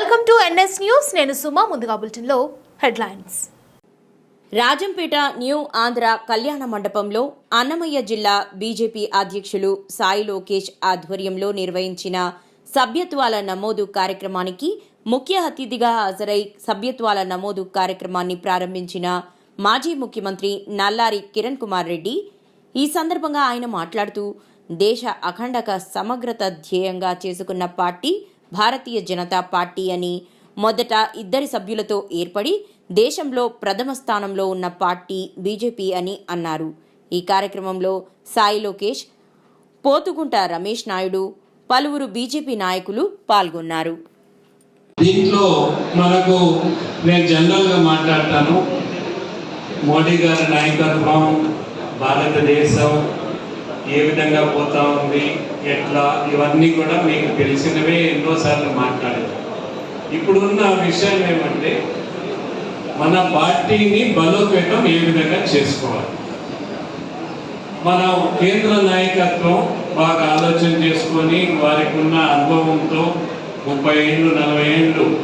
Welcome to NS news. నేను సుమా ముందుగా బులెటిన్లో హెడ్లైన్స్. రాజంపేట న్యూ ఆంధ్ర కళ్యాణ మండపంలో అన్నమయ్య జిల్లా బీజేపీ అధ్యక్షులు సాయి లోకేష్ ఆధ్వర్యంలో నిర్వహించిన సభ్యత్వాల నమోదు కార్యక్రమానికి ముఖ్య అతిథిగా హాజరై సభ్యత్వాల నమోదు కార్యక్రమాన్ని ప్రారంభించిన మాజీ ముఖ్యమంత్రి నల్లారి కిరణ్ కుమార్ రెడ్డి. ఈ సందర్భంగా ఆయన మాట్లాడుతూ దేశ అఖండక సమగ్రత ధ్యేయంగా చేసుకున్న పార్టీ భారతీయ జనతా పార్టీ అని మొదట ఇద్దరి సభ్యులతో ఏర్పడి దేశంలో ప్రథమ స్థానంలో ఉన్న పార్టీ బీజేపీ అని అన్నారు. ఈ కార్యక్రమంలో సాయి లోకేష్ పోతుగుంట రమేష్ నాయుడు పలువురు బీజేపీ నాయకులు పాల్గొన్నారు. దీంట్లో మనకు నేను జనరల్గా మాట్లాడతాను. మోడీ గారి నాయకత్వం భారతదేశం ఏ విధంగా పోతా ఉంది? ఎట్లా ఇవన్నీ కూడా మీకు తెలిసినవే ఎన్నోసార్లు మాట్లాడారు. ఇప్పుడున్న విషయం ఏమంటే మన పార్టీని బలోపేతం ఏ విధంగా చేసుకోవాలి? మన కేంద్ర నాయకత్వం బాగా ఆలోచన చేసుకొని వారికి ఉన్న అనుభవంతో ముప్పై ఏళ్ళు నలభై ఏళ్ళు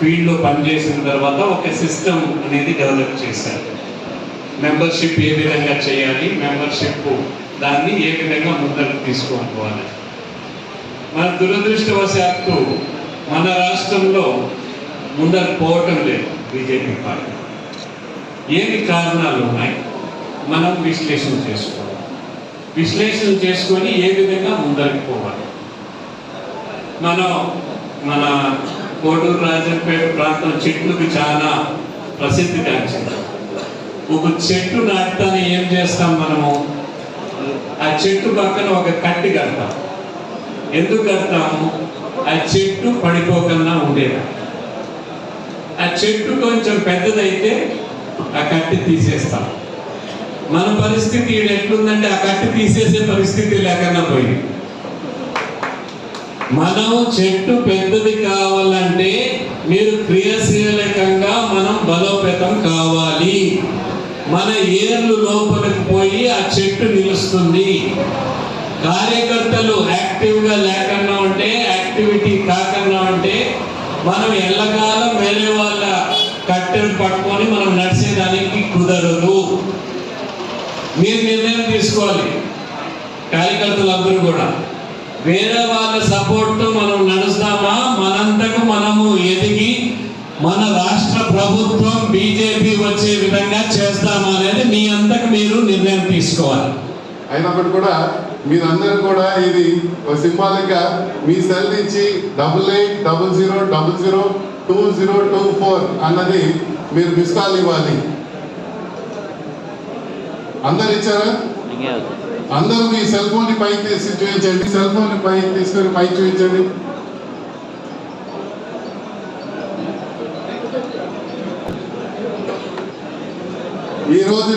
ఫీల్డ్లో పనిచేసిన తర్వాత ఒక సిస్టమ్ అనేది డెవలప్ చేశారు. మెంబర్షిప్ ఏ విధంగా చేయాలి? మెంబర్షిప్ దాన్ని ఏ విధంగా ముందరకు తీసుకొని పోవాలి మన దురదృష్టవశాత్తు మన రాష్ట్రంలో ముందరకు పోవటం లేదు బీజేపీ పార్టీ. ఏమి కారణాలు ఉన్నాయి? మనం విశ్లేషణ చేసుకోవాలి. విశ్లేషణ చేసుకొని ఏ విధంగా ముందరికి పోవాలి? మనం మన కోడూరు రాజంపేట ప్రాంతం చెట్లకు చాలా ప్రసిద్ధి ప్రసిద్ధిగాంచింది ఒక చెట్టు నాటుతానే ఏం చేస్తాం మనము? ఆ చెట్టు పక్కన ఒక కట్టి కడతాం. ఎందుకు కడతాము? ఆ చెట్టు పడిపోకుండా ఉండేది ఆ చెట్టు కొంచెం పెద్దదైతే ఆ కట్టి తీసేస్తాం. మన పరిస్థితి ఈడ ఎట్లుందంటే ఆ కట్టి తీసేసే పరిస్థితి లేకుండా పోయింది. మనం చెట్టు పెద్దది కావాలంటే మీరు క్రియాశీలకంగా మనం బలోపేతం కావాలి. మన ఏర్లు లోపలికి పోయి ఆ చెట్టు నిలుస్తుంది. కార్యకర్తలు యాక్టివ్గా లేకుండా ఉంటే యాక్టివిటీ కాకుండా ఉంటే మనం ఎల్లకాలం వేరే వాళ్ళ కట్టెను పట్టుకొని మనం నడిచేదానికి కుదరదు. మీరు నిర్ణయం తీసుకోవాలి. కార్యకర్తలందరూ కూడా. వేరే వాళ్ళ సపోర్ట్తో మనం నడుస్తామా? మనంతకు మనము ఎదిగి మన రాష్ట్ర ప్రభుత్వం బీజేపీ వచ్చే విధంగా చేస్తాం తీసుకోవాలి. అయినప్పటికీ కూడా మీరందరూ కూడా ఇది సింబాలిక్గా మీ సెల్ ఇచ్చి double eight double zero double zero two zero two four అన్నది మీరు మిస్ కాల్ ఇవ్వాలి. అందరు ఇచ్చారా? అందరూ మీ సెల్ ఫోన్ని పైకి తీసి చూపించండి. సెల్ ఫోన్ని పైకి తీసుకొని పైకి చూపించండి. ఈ రోజు